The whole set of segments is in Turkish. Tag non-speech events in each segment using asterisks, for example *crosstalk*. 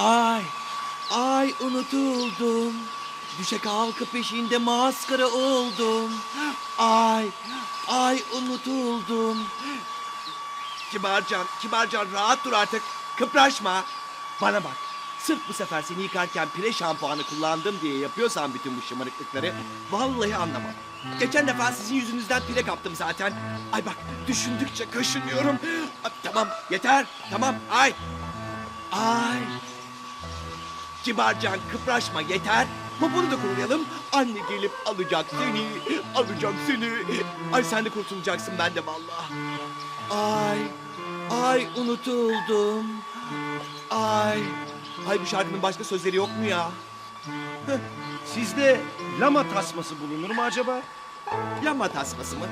Ay, ay unutuldum. Düşe kalkı peşinde maskara oldum. Ay, ay unutuldum. Kibarcan, Kibarcan rahat dur artık. Kıpraşma. Bana bak. Sırf bu sefer seni yıkarken pire şampuanı kullandım diye yapıyorsan bütün bu şımarıklıkları vallahi anlamam. Geçen defa sizin yüzünüzden pire kaptım zaten. Ay bak düşündükçe kaşınıyorum. Tamam yeter tamam ay. Ay. Kibarcan kıpraşma yeter. Poponu da kuruyalım. Anne gelip alacak seni. Alacak seni. Ay sen de kurtulacaksın ben de vallahi. Ay. Ay unutuldum. Ay. Ay bu şarkının başka sözleri yok mu ya? Sizde lama tasması bulunur mu acaba? Lama tasması mı?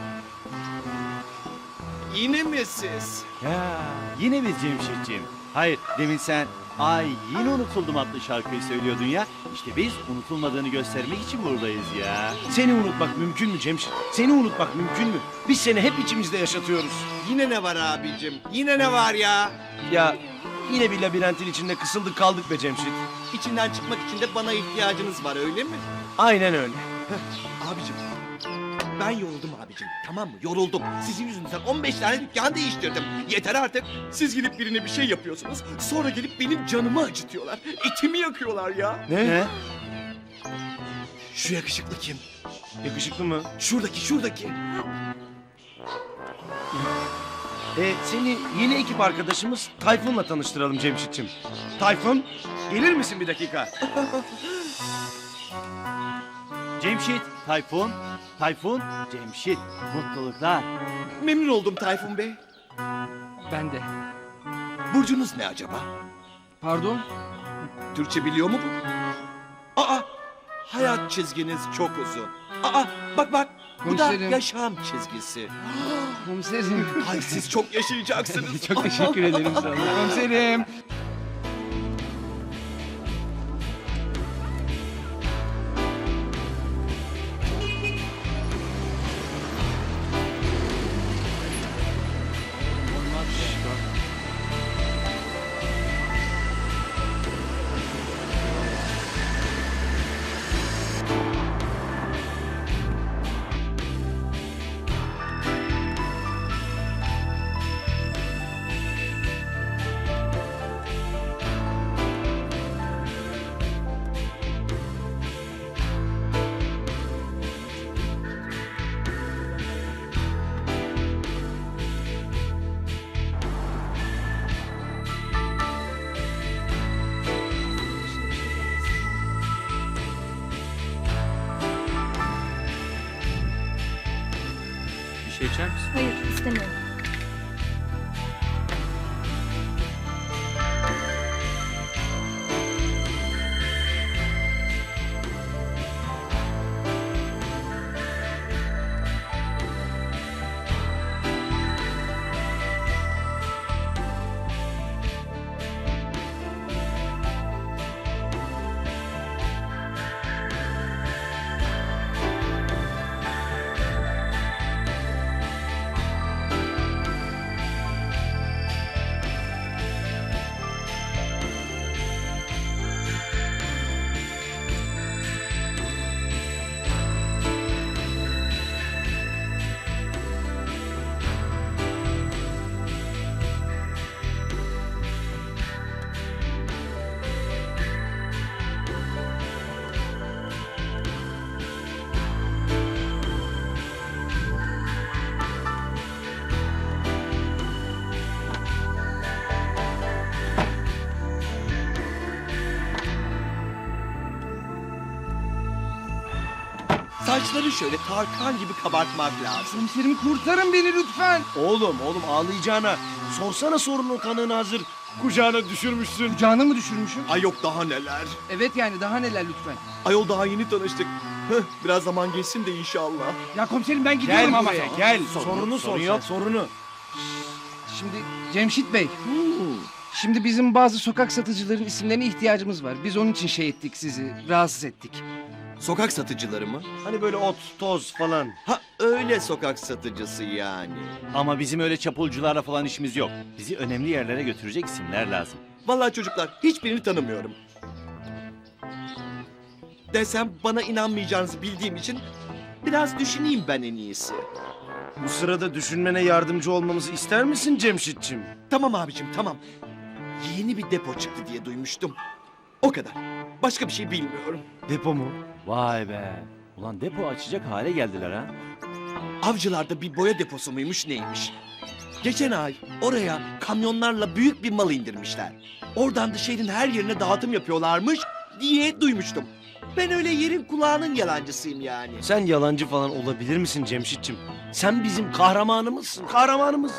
Yine mi siz? Ya yine biz Cemşitciğim. Hayır demin sen ay yine unutuldum adlı şarkıyı söylüyordun ya. İşte biz unutulmadığını göstermek için buradayız ya. Seni unutmak mümkün mü Cemşit? Seni unutmak mümkün mü? Biz seni hep içimizde yaşatıyoruz. Yine ne var abicim? Yine ne var ya? Ya yine bir labirentin içinde kısıldık kaldık be Cemşit. İçinden çıkmak için de bana ihtiyacınız var öyle mi? Aynen öyle. Abicim ben yoruldum abicim tamam mı yoruldum. Sizin yüzünüzden 15 tane dükkan değiştirdim. Yeter artık. Siz gelip birine bir şey yapıyorsunuz. Sonra gelip benim canımı acıtıyorlar. İçimi yakıyorlar ya. Ne? Şu yakışıklı kim? Yakışıklı mı? Şuradaki şuradaki. E, seni yeni ekip arkadaşımız Tayfun'la tanıştıralım Cemşit'ciğim. Tayfun, gelir misin bir dakika? *laughs* Cemşit, Tayfun, Tayfun, Cemşit. Mutluluklar. Memnun oldum Tayfun Bey. Ben de. Burcunuz ne acaba? Pardon? Türkçe biliyor mu bu? Aa hayat çizginiz çok uzun. Aa bak bak bu da Komiserim. yaşam çizgisi. *gasps* Komiserim. Ay siz çok yaşayacaksınız. *laughs* Çok teşekkür ederim sana. Komiserim. Bir şey içer misin? Hayır Saçları şöyle Tarkan gibi kabartmak lazım. Komiserim kurtarın beni lütfen. Oğlum, oğlum ağlayacağına. Sorsana sorunun kanığını hazır. Kucağına düşürmüşsün. Kucağına mı düşürmüşüm? Ay yok daha neler. Evet yani daha neler lütfen. Ayol daha yeni tanıştık. Heh, biraz zaman geçsin de inşallah. Ya komiserim ben gidiyorum ama. buraya, gel. Sorun sorunu sor. sorun yok. Sorunu. Şimdi Cemşit Bey. Şimdi bizim bazı sokak satıcıların isimlerine ihtiyacımız var. Biz onun için şey ettik sizi, rahatsız ettik. Sokak satıcıları mı? Hani böyle ot, toz falan. Ha öyle sokak satıcısı yani. Ama bizim öyle çapulcularla falan işimiz yok. Bizi önemli yerlere götürecek isimler lazım. Vallahi çocuklar hiçbirini tanımıyorum. Desem bana inanmayacağınızı bildiğim için biraz düşüneyim ben en iyisi. Bu sırada düşünmene yardımcı olmamızı ister misin Cemşitçim? Tamam abicim tamam. Yeni bir depo çıktı diye duymuştum. O kadar. Başka bir şey bilmiyorum. Depo mu? Vay be. Ulan depo açacak hale geldiler ha. Avcılarda bir boya deposu muymuş neymiş? Geçen ay oraya kamyonlarla büyük bir mal indirmişler. Oradan da şehrin her yerine dağıtım yapıyorlarmış diye duymuştum. Ben öyle yerin kulağının yalancısıyım yani. Sen yalancı falan olabilir misin Cemşitçim? Sen bizim kahramanımızsın, kahramanımız.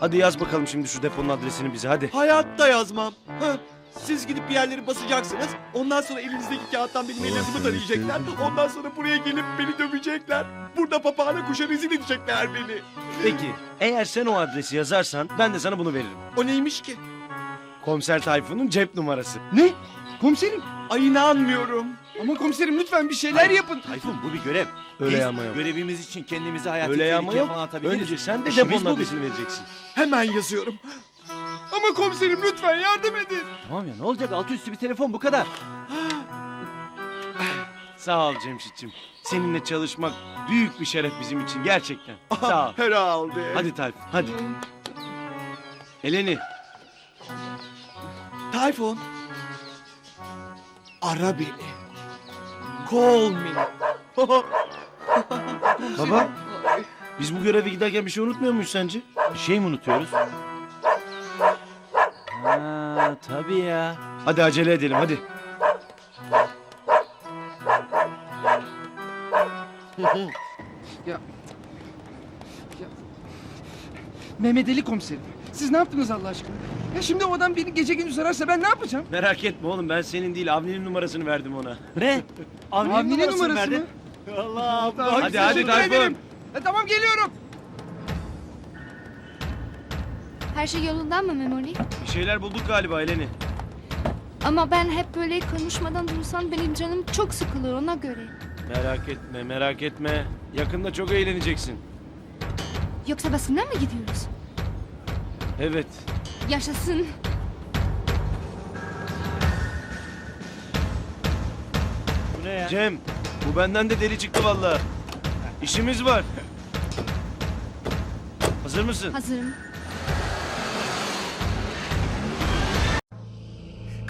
Hadi yaz bakalım şimdi şu deponun adresini bize hadi. Hayatta yazmam. Heh. Siz gidip bir yerleri basacaksınız. Ondan sonra elinizdeki kağıttan benim elinizi tanıyacaklar. Ondan sonra buraya gelip beni dövecekler. Burada papağana kuşa rezil edecekler beni. Peki eğer sen o adresi yazarsan ben de sana bunu veririm. O neymiş ki? Komiser Tayfun'un cep numarası. Ne? Komiserim. Ay inanmıyorum. Ama komiserim lütfen bir şeyler yapın. Tayfun bu bir görev. Öyle Biz yok. görevimiz için kendimizi hayati Öyle yama tehlikeye yok. falan atabiliriz. Önce sen de İşimiz deponun bu adresini vereceksin. Hemen yazıyorum. Ama komiserim lütfen yardım edin. Tamam ya ne olacak altı üstü bir telefon bu kadar. Sağ ol Cemşitçim. Seninle çalışmak büyük bir şeref bizim için gerçekten. Sağ ol. Herhalde. Hadi Tayfun hadi. Eleni Tayfun. Ara beni. Call me. baba biz bu göreve giderken bir şey unutmuyor muyuz sence? Bir şey mi unutuyoruz? Tabii ya. Hadi acele edelim hadi. *laughs* Mehmet Ali komiserim. Siz ne yaptınız Allah aşkına? Ya şimdi o adam beni gece gündüz ararsa ben ne yapacağım? Merak etme oğlum ben senin değil Avni'nin numarasını verdim ona. Ne? Avni'nin, numarasını numarası verdin. mı? Allah Hadi hadi Tayfun. E, tamam geliyorum. Her şey yolundan mı Memoli? Bir şeyler bulduk galiba Eleni. Ama ben hep böyle konuşmadan dursam benim canım çok sıkılır ona göre. Merak etme merak etme. Yakında çok eğleneceksin. Yoksa basına mı gidiyoruz? Evet. Yaşasın. Bu ne ya? Cem bu benden de deli çıktı vallahi. İşimiz var. Hazır mısın? Hazırım.